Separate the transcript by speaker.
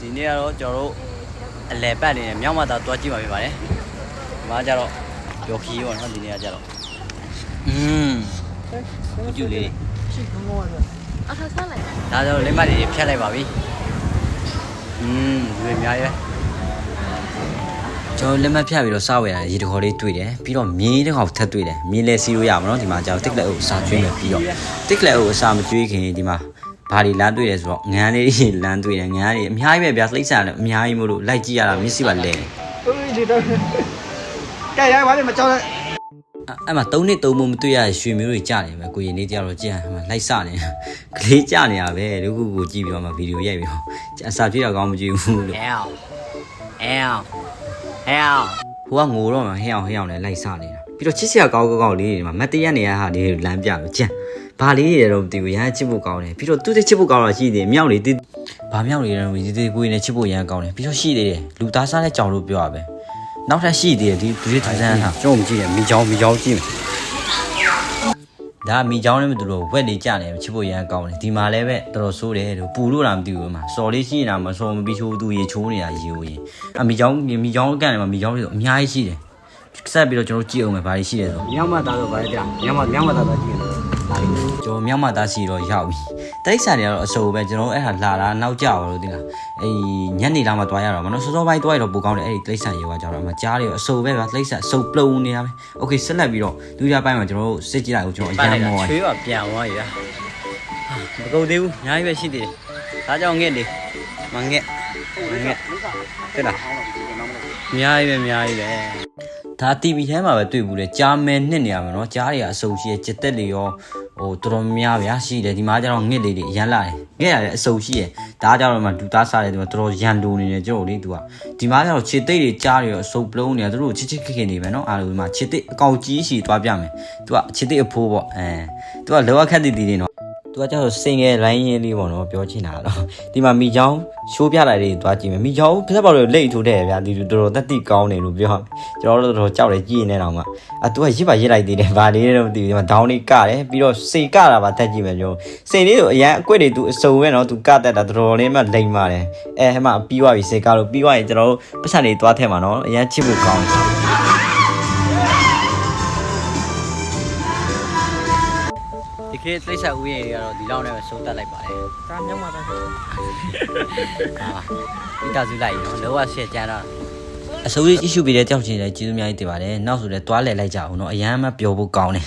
Speaker 1: ဒီနေ့ကတော့ကျွန်တော်တို့အလဲပတ်နေတယ်မြောက်မသာတွားကြည့်ပါပြပါတယ်ဒီမှာကျတော့ပျော်ခီးပေါ့နော်ဒီနေ့ကကျတော့อืมဘူးကျူလေး
Speaker 2: ရှိကောင်းကောင်းရ
Speaker 3: အထောက်ဆန်းလိုက်
Speaker 1: ဒါဆိုလက်မှတ်တွေဖြတ်လိုက်ပါပြီอืมဒီအများရဲ့ကျွန်တော်လက်မှတ်ဖြတ်ပြီးတော့စဝယ်ရရေတခေါ်လေးတွေ့တယ်ပြီးတော့မြေးတစ်ခေါက်ထပ်တွေ့တယ်မြေးလဲစီးလို့ရမှာနော်ဒီမှာကျတော့တစ်လက်အုပ်အစာကျွေးမယ်ပြီးတော့တစ်လက်အုပ်အစာမကျွေးခင်ဒီမှာ ဘာတွေလမ်းတွေ့တယ်ဆိုတော့ငန်းလေးတွေလမ်းတွေ့တယ်ငန်းလေးအများကြီးပဲဗျာလှိမ့်စားတယ်အများကြီးမို့လို့လိုက်ကြည့်ရတာမျက်စိပါလဲတယ်
Speaker 2: ဦးဒီတော့ကဲရိုက်ပါလေမကြောက်နဲ့
Speaker 1: အဲ့မှာ၃နှစ်၃မို့မတွေ့ရတဲ့ရွှေမျိုးတွေကြာနေပဲကိုရင်လေးကြတော့ကြံဟိုမှာလိုက်စနေတာကလေးကြာနေရပဲဒီခုကိုကြည့်ပြီးတော့မှဗီဒီယိုရိုက်ပြီးတော့အစာကြည့်တော့ကောင်းမကြည့်ဘူးလို့အဲအောင်အဲအောင်အဲအောင်ဟိုကငိုတော့မှဟဲအောင်ဟဲအောင်လည်းလိုက်စနေတာပြီးတော့ချစ်စရာကောင်းကောင်းကောင်းလေးတွေမှာမတ်တရနေရဟာလေးတွေလမ်းပြလို့ကြံ ဘာလေးတွေတော့မသိဘူးရဟချစ်ဖို့ကောင်းတယ်ပြီးတော့သူ့တဲ့ချစ်ဖို့ကောင်းတာရှိတယ်မြောက်လေတိဘာမြောက်လေတော့ဒီဒီကိုရင်နဲ့ချစ်ဖို့ရမ်းကောင်းတယ်ပြီးတော့ရှိသေးတယ်လူသားစားတဲ့ကြောင်လို့ပြောရပဲနောက်ထပ်ရှိသေးတယ်ဒီဒီထိုင်ဆန်းဟာကျွန်တော်မကြည့်ရမိချောင်းမိချောင်းကြည့်မယ်ဒါမိချောင်းလည်းမတူတော့ဝက်လေးကြတယ်ချစ်ဖို့ရမ်းကောင်းတယ်ဒီမှာလည်းပဲတော်တော်ဆိုးတယ်လို့ပူလို့လားမသိဘူးမှာစော်လေးရှိနေတာမစော်မပြီးချိုးသူရေချိုးနေတာရေကိုရင်အမိချောင်းမိချောင်းကန်တယ်မှာမိချောင်းတွေဆိုအများကြီးရှိတယ်ဆက်ပြီးတော့ကျွန်တော်ကြည့်အောင်မယ်ဘာတွေရှိတယ်ဆို
Speaker 2: မြောက်မသားတော့ဗါကြမြောက်မမြောက်မသားတော့ကြည့်တယ်
Speaker 1: ကျွန်တော်မြောက်မှသားစီတော့ရောက်ပြီတိရစ္ဆာန်တွေကတော့အစိုးပဲကျွန်တော်အဲ့ဒါလာတာနောက်ကြပါလို့သိလားအေးညနေလာမှတွားရတော့မနော်စောစောပိုင်းတွားရတော့ပိုကောင်းတယ်အဲ့ဒီတိရစ္ဆာန်ရေကကြောက်တော့အမကြားတွေအစိုးပဲဗျတိရစ္ဆာန်စုပ်ပလုံနေတာပဲโอเคဆက်လက်ပြီးတော့ဒုတိယပိုင်းမှာကျွန်တော်တို့စစ်ကြည့်လိုက်အောင်ကျွန်တော်အရင်မောချွေးကပြန်သွားရမကုန်သေးဘူးအများကြီးပဲရှိသေးတယ်ဒါကြောင့်ငှက်လေမငှက်မငှက်တဲ့လားအများကြီးပဲအများကြီးပဲ ဒါ TV ထဲမှာပဲတွေ့ဘူးလေကြားမဲနှစ်နေရမှာနော်ကြားတွေကအစုံရှိရจิตသက်တွေရောဟိုတော်တော်များများဗျာရှိတယ်ဒီမှာကျတော့ငှက်လေးတွေအရန်လာတယ်ငှက်ရတယ်အစုံရှိရဒါကြတော့မှဒူသားစားတယ်ဒီမှာတော်တော်ရန်လိုနေတယ်ကျွန်တော်လေသူကဒီမှာကျတော့ခြေသိပ်တွေကြားတွေရောအစုံပလုံးနေတာသူတို့ချစ်ချစ်ခင်ခင်နေပဲနော်အားလုံးဒီမှာခြေသိပ်အကောင်ကြီးရှိသွားပြမယ်သူကခြေသိပ်အဖိုးပေါ့အဲသူကလောကခက်တည်တည်နေနော် သူကကျတော့စင်ငယ်လိုင်းရင်းလေးပေါ့နော်ပြောချင်တာတော့ဒီမှာမိချောင်းရှိုးပြလိုက်လေးသွားကြည့်မယ်မိချောင်းပြတ်ပေါက်လို့လိတ်ထိုးတဲ့ဗျာဒီတော်တော်တက်တိကောင်းတယ်လို့ပြောကျွန်တော်တို့တော့ကြောက်တယ်ကြည့်နေတော့မှအတူကရစ်ပါရစ်လိုက်သေးတယ်ဗာလေးတော့မသိဘူးဒီမှာဒေါင်းလေးကတယ်ပြီးတော့စေကတာပါတက်ကြည့်မယ်ပြောစေလေးဆိုအရန်အကွက်တွေသူအစုံပဲနော်သူကတက်တာတော်တော်လေးမှလိမ်ပါတယ်အဲဟဲ့မှာပြီးသွားပြီစေကလို့ပြီးသွားရင်ကျွန်တော်တို့ပတ်စံလေးသွားထဲမှာနော်အရန်ချစ်ဖို့ကောင်းတယ် ဒီခေတ်သိချာဦးရေကတော့ဒီလောက်နဲ့ပဲဆုံးသက်လိုက်ပါတယ်
Speaker 2: ဒါမြောက်မသား
Speaker 1: ဟာမိသားစုလိုက်နော်လောကရှက်ကြမ်းတော့အစိုးရ issue ပေးတဲ့ကြောက်ချင်တဲ့ကျေးဇူးအများကြီးတင်ပါတယ်နောက်ဆိုလည်းတွားလဲလိုက်ကြအောင်နော်အရန်မပျော်ဖို့ကောင်းတယ်